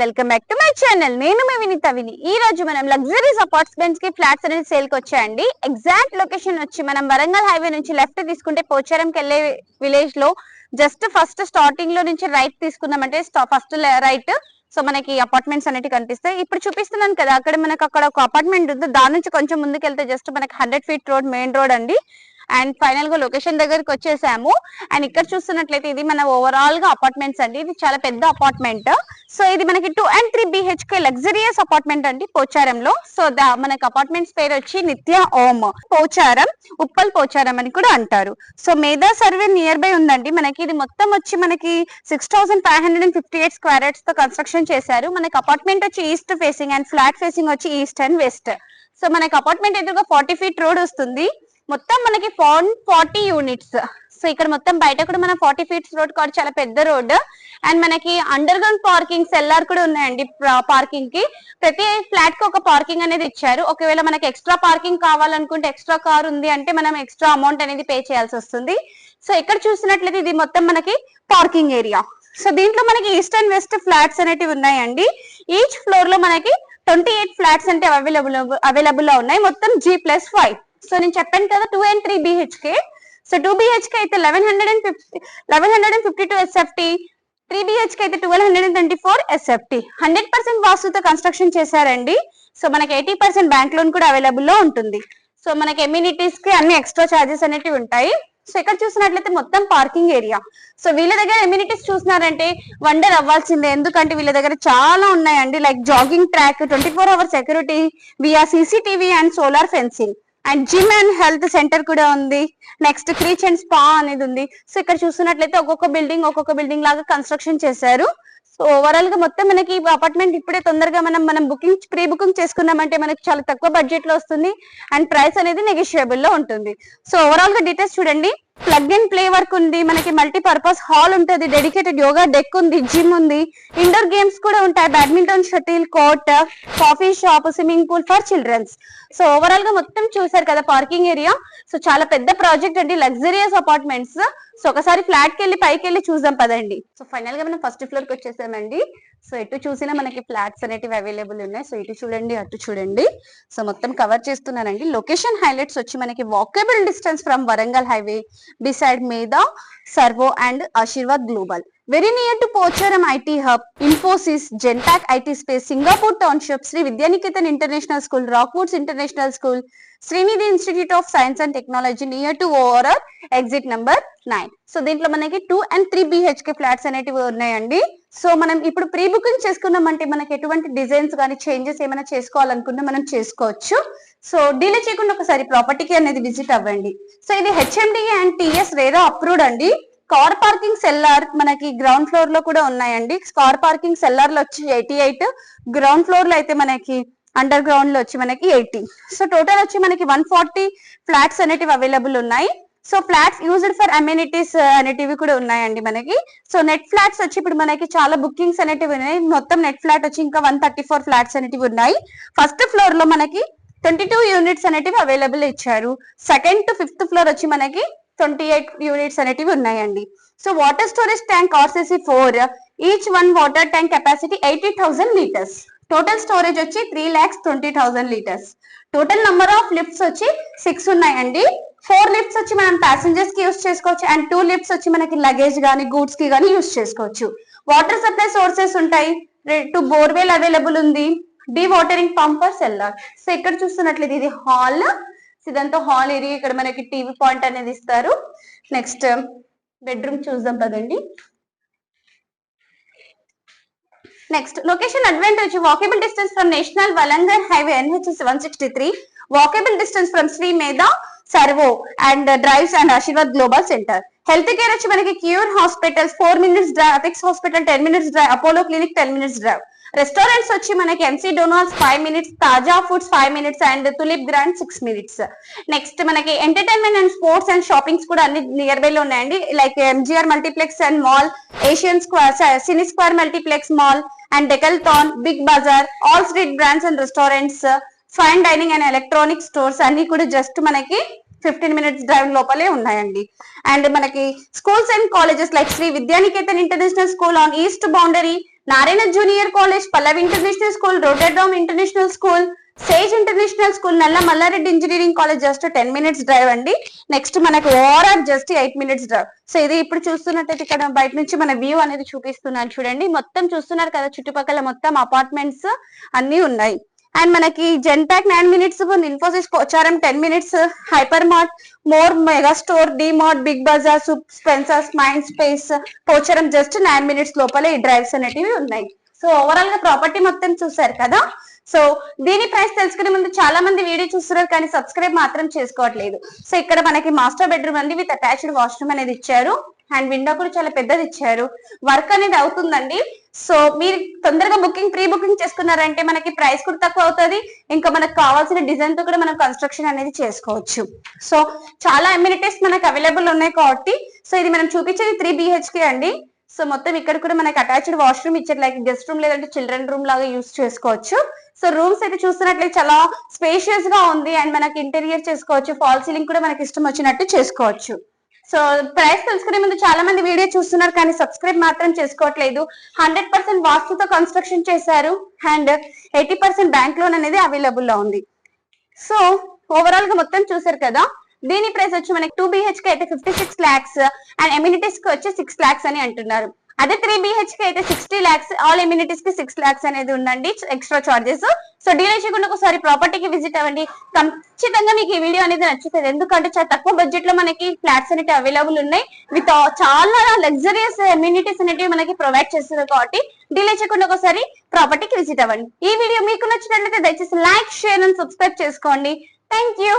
Welcome back to my channel. నేను మీ వినిత విని. ఈ రోజు మనం లగ్జరీస్ అపార్ట్మెంట్స్కి ఫ్లాట్స్ అనేది సేల్కి వచ్చాయండి. ఎగ్జాక్ట్ లొకేషన్ వచ్చి మనం వరంగల్ హైవే నుంచి లెఫ్ట్ తీసుకుంటే పోచారంకి వెళ్ళే విలేజ్లో జస్ట్ ఫస్ట్ స్టార్టింగ్లో నుంచి రైట్ తీసుకున్నామంటే ఫస్ట్ రైట్ సో మనకి అపార్ట్మెంట్స్ అనేవి కనిపిస్తాయి. ఇప్పుడు చూపిస్తున్నాను కదా అక్కడ మనకు అక్కడ ఒక అపార్ట్మెంట్ ఉంది. దాని నుంచి కొంచెం ముందుకు వెళ్తే జస్ట్ మనకి hundred feet road main road అండి. అండ్ ఫైనల్గా లొకేషన్ దగ్గరికి వచ్చేసాము. అండ్ ఇక్కడ చూస్తున్నట్లయితే ఇది మన ఓవరాల్గా అపార్ట్మెంట్స్ అండి. ఇది చాలా పెద్ద అపార్ట్మెంట్ సో ఇది మనకి two and three BHK luxurious apartment అండి పోచారంలో. సో దా మనకి అపార్ట్మెంట్స్ పేరు వచ్చి నిత్య ఓమ్ పోచారం ఉప్పల్ పోచారం అని కూడా అంటారు. So Medha survey near by ఉందండి. మనకి ఇది మొత్తం వచ్చి మనకి six thousand five hundred and fifty eight స్క్వేర్తో construction చేశారు. మనకి అపార్ట్మెంట్ వచ్చి east facing and flat facing వచ్చి ఈస్ట్ అండ్ వెస్ట్ సో మనకి అపార్ట్మెంట్ ఎదురుగా ఫార్టీ ఫీట్ రోడ్ వస్తుంది. మొత్తం మనకి ఫార్టీ యూనిట్స్ సో ఇక్కడ మొత్తం బయట కూడా మన ఫార్టీ ఫీట్స్ రోడ్ కూడా చాలా పెద్ద రోడ్. అండ్ మనకి అండర్ గ్రౌండ్ పార్కింగ్ ఎల్ఆర్ కూడా ఉన్నాయండి పార్కింగ్కి. ప్రతి ఫ్లాట్కి ఒక పార్కింగ్ అనేది ఇచ్చారు. ఒకవేళ మనకి ఎక్స్ట్రా పార్కింగ్ కావాలనుకుంటే ఎక్స్ట్రా కార్ ఉంది అంటే మనం ఎక్స్ట్రా అమౌంట్ అనేది పే చేయాల్సి వస్తుంది. సో ఇక్కడ చూసినట్లయితే ఇది మొత్తం మనకి పార్కింగ్ ఏరియా సో దీంట్లో మనకి ఈస్ట్ అండ్ వెస్ట్ ఫ్లాట్స్ అనేటివి ఉన్నాయండి. ఈచ్ ఫ్లోర్లో మనకి ట్వంటీ ఎయిట్ ఫ్లాట్స్ అంటే అవైలబుల్ అవైలబుల్లో ఉన్నాయి. మొత్తం జీ ప్లస్ ఫైవ్ సో నేను చెప్పాను కదా two and three BHK so two BHK అయితే eleven hundred and fifty eleven hundred and fifty two SFT three BHK అయితే twelve hundred and twenty four SFT hundred percent వాస్తుతో construction చేశారండి. So మనకి eighty percent bank loan కూడా అవైలబుల్లో ఉంటుంది. So మనకి ఎమ్యూనిటీస్కి అన్ని extra charges అనేవి ఉంటాయి. సో ఇక్కడ చూసినట్లయితే మొత్తం పార్కింగ్ ఏరియా సో వీళ్ళ దగ్గర ఎమ్యూనిటీస్ చూసినారంటే వండర్ అవ్వాల్సిందే. ఎందుకంటే వీళ్ళ దగ్గర చాలా ఉన్నాయండి. Like jogging track twenty four hour security via CCTV and solar fencing and gym and health centre కూడా ఉంది. నెక్స్ట్ క్రీచ్ అండ్ స్పా అనేది ఉంది. సో ఇక్కడ చూస్తున్నట్లయితే ఒక్కొక్క బిల్డింగ్ ఒక్కొక్క బిల్డింగ్ లాగా కన్స్ట్రక్షన్ చేశారు. సో ఓవరాల్గా మొత్తం మనకి అపార్ట్మెంట్ ఇప్పుడే తొందరగా మనం మనం బుకింగ్ ప్రీ బుకింగ్ చేసుకున్నామంటే మనకి చాలా తక్కువ బడ్జెట్లో వస్తుంది. అండ్ ప్రైస్ అనేది నెగోషియబుల్లో ఉంటుంది. సో ఓవరాల్గా డీటెయిల్స్ చూడండి. ప్లగ్ అండ్ ప్లే వర్క్ ఉంది మనకి మల్టీ పర్పస్ హాల్ ఉంటుంది డెడికేటెడ్ యోగా డెక్ ఉంది జిమ్ ఉంది ఇండోర్ గేమ్స్ కూడా ఉంటాయి badminton shuttle court coffee shop swimming pool for children's. So ఓవరాల్గా మొత్తం చూసారు కదా పార్కింగ్ ఏరియా. సో చాలా పెద్ద ప్రాజెక్ట్ అండి లగ్జరియస్ అపార్ట్మెంట్స్. సో ఒకసారి ఫ్లాట్కి వెళ్ళి పైకి వెళ్ళి చూద్దాం పదండి. సో ఫైనల్గా మనం ఫస్ట్ ఫ్లోర్కి వచ్చేసామండి. సో ఎటు చూసినా మనకి ఫ్లాట్స్ అనేటివి అవైలబుల్ ఉన్నాయి. సో ఇటు చూడండి అటు చూడండి. సో మొత్తం కవర్ చేస్తున్నానండి. లొకేషన్ హైలైట్స్ వచ్చి మనకి walkable distance from Warangal highway beside మీద servo and Ashirvad global very near to Pocharam IT hub Infosys Genpact IT space Singapore township Shri Vidyaniketan international school Rockwoods international school Srinidhi institute of science and technology near to over exit number nine so దీంట్లో మనకి two and three BHK flats అనేటివి ఉన్నాయండి. So మనం ఇప్పుడు pre booking చేసుకున్నామంటే మనకి ఎటువంటి designs కానీ చేంజెస్ ఏమైనా చేసుకోవాలనుకున్నా మనం చేసుకోవచ్చు. సో డీలే చేయకుండా ఒకసారి ప్రాపర్టీకి అనేది విజిట్ అవ్వండి. సో ఇది HMD and TS RERA approved అండి. కార్ పార్కింగ్ సెల్లార్ మనకి గ్రౌండ్ ఫ్లోర్లో కూడా ఉన్నాయండి. కార్ పార్కింగ్ సెల్లార్లో వచ్చి ఎయిటీ ఎయిట్ గ్రౌండ్ ఫ్లోర్లో అయితే మనకి అండర్ గ్రౌండ్లో వచ్చి మనకి ఎయిటీ సో టోటల్ వచ్చి మనకి వన్ ఫార్టీ ఫ్లాట్స్ అనేటివి అవైలబుల్ ఉన్నాయి. So flats used for amenities అనేటివి కూడా ఉన్నాయండి మనకి. సో నెట్ ఫ్లాట్స్ వచ్చి ఇప్పుడు మనకి చాలా బుకింగ్స్ అనేటివి ఉన్నాయి. మొత్తం నెట్ ఫ్లాట్ వచ్చి ఇంకా వన్ థర్టీ ఫోర్ ఫ్లాట్స్ అనేటివి ఉన్నాయి. ఫస్ట్ ఫ్లోర్లో మనకి ట్వంటీ టూ యూనిట్స్ అనేటివి అవైలబుల్ ఇచ్చారు. సెకండ్ టు ఫిఫ్త్ ఫ్లోర్ వచ్చి మనకి ట్వంటీ ఎయిట్ యూనిట్స్ అనేటివి ఉన్నాయండి. So water storage tank RCC four each one water tank capacity eighty thousand litres total storage వచ్చి three lakhs twenty thousand litres total number of lifts వచ్చి six ఉన్నాయండి. Four lifts వచ్చి మనం ప్యాసింజర్స్కి use చేసుకోవచ్చు and two lifts వచ్చి మనకి luggage గానీ గూడ్స్కి గానీ యూస్ చేసుకోవచ్చు. వాటర్ సప్లై సోర్సెస్ ఉంటాయి. టూ బోర్వెల్ అవైలబుల్ ఉంది. Dewatering pumper cellar so ఇక్కడ చూస్తున్నట్లయితే ఇది హాల్ ఇదంతా హాల్ ఏరియా ఇక్కడ మనకి టీవీ పాయింట్ అనేది ఇస్తారు. నెక్స్ట్ బెడ్రూమ్ చూద్దాం పదండి. Next location advantage walkable distance from national Warangal highway NHS one sixty three walkable distance from Shri Medha servo and drives and Ashirvad global centre health care వచ్చి మనకి cure hospitals four minutes drive apex hospital ten minutes drive Apollo clinic ten minutes drive restaurants వచ్చి మనకి McDonald's five minutes Taza foods five minutes and tulip grand six minutes next మనకి entertainment and sports and shoppings కూడా అన్ని near by లో ఉన్నాయండి. Like MGR multiplex and mall Asian square cine square multiplex mall and Decathlon big bazaar all street brands and restaurants fine dining and electronic stores అన్ని కూడా just మనకి fifteen minutes drive లోపలే ఉన్నాయండి. And మనకి schools and colleges like Shri Vidyaniketan international school on east boundary Narayana junior college Pallavi international school Rotterdam international school sage international school Nalla Mallareddy engineering college just ten minutes drive అండి. Next మనకు overall just eight minutes drive so ఇది ఇప్పుడు చూస్తున్నట్టయితే ఇక్కడ బయట నుంచి మన view అనేది చూపిస్తున్నాను చూడండి. మొత్తం చూస్తున్నారు కదా చుట్టుపక్కల మొత్తం అపార్ట్మెంట్స్ అన్ని ఉన్నాయి. అండ్ మనకి Genpact nine minutes Infosys Pocharam ten minutes hyper mart more mega store D mart big bazaar soup Spencer's mind space Pocharam just nine minutes లోపల ఈ డ్రైవ్స్ అనేటివి ఉన్నాయి. సో ఓవరాల్గా ప్రాపర్టీ మొత్తం చూసారు కదా? సో దీని ప్రైస్ తెలుసుకునే ముందు చాలా మంది వీడియో చూస్తున్నారు కానీ సబ్స్క్రైబ్ మాత్రం చేసుకోవట్లేదు. సో ఇక్కడ మనకి మాస్టర్ బెడ్రూమ్ అండి విత్ అటాచ్డ్ వాష్రూమ్ అనేది ఇచ్చారు. అండ్ విండో కూడా చాలా పెద్దది ఇచ్చారు. వర్క్ అనేది అవుతుందండి. సో మీరు తొందరగా బుకింగ్ ప్రీ బుకింగ్ చేసుకున్నారంటే మనకి ప్రైస్ కూడా తక్కువ అవుతుంది. ఇంకా మనకు కావాల్సిన డిజైన్తో కూడా మనం కన్స్ట్రక్షన్ అనేది చేసుకోవచ్చు. సో చాలా ఎమ్యూనిటీస్ మనకు అవైలబుల్ ఉన్నాయి కాబట్టి. సో ఇది మనం చూపించేది త్రీ బిహెచ్కే అండి. సో మొత్తం ఇక్కడ కూడా మనకి అటాచ్డ్ వాష్రూమ్ ఇచ్చారు. లైక్ గెస్ట్ రూమ్ లేదంటే చిల్డ్రన్ రూమ్ లాగా యూస్ చేసుకోవచ్చు. సో రూమ్స్ అయితే చూస్తున్నట్లయితే చాలా స్పేషియస్గా ఉంది. అండ్ మనకి ఇంటీరియర్ చేసుకోవచ్చు. ఫాల్ సీలింగ్ కూడా మనకి ఇష్టం వచ్చినట్టు చేసుకోవచ్చు. సో ప్రైస్ తెలుసుకునే ముందు చాలా మంది వీడియో చూస్తున్నారు కానీ సబ్స్క్రైబ్ మాత్రం చేసుకోవట్లేదు. హండ్రెడ్ పర్సెంట్ వాస్తుతో కన్స్ట్రక్షన్ చేశారు. And eighty percent bank loan అనేది అవైలబుల్లో ఉంది. సో ఓవరాల్గా మొత్తం చూసారు కదా. దీని ప్రైస్ వచ్చి మనకి టూ బిహెచ్కే అయితే ఫిఫ్టీ సిక్స్ లాక్స్ అండ్ ఎమ్యూనిటీస్కి వచ్చి సిక్స్ లాక్స్ అని అంటున్నారు. అదే త్రీ బిహెచ్కే అయితే సిక్స్టీ లాక్స్ ఆల్ ఎమ్యూనిటీస్కి సిక్స్ లాక్స్ అనేది ఉందండి ఎక్స్ట్రా చార్జెస్ సో డీల్ చేయకుండా ఒకసారి ప్రాపర్టీకి విజిట్ అవ్వండి. ఖచ్చితంగా మీకు ఈ వీడియో అనేది నచ్చుతుంది. ఎందుకంటే చాలా తక్కువ బడ్జెట్లో మనకి ఫ్లాట్స్ అనేవి అవైలబుల్ ఉన్నాయి. విత్ చాలా లగ్జరియస్ ఎమ్యూనిటీస్ అనేవి మనకి ప్రొవైడ్ చేస్తుంది కాబట్టి డీలే చేయకుండా ఒకసారి ప్రాపర్టీకి విజిట్ అవ్వండి. ఈ వీడియో మీకు నచ్చినట్లయితే దయచేసి లైక్ షేర్ అండ్ సబ్స్క్రైబ్ చేసుకోండి. Thank you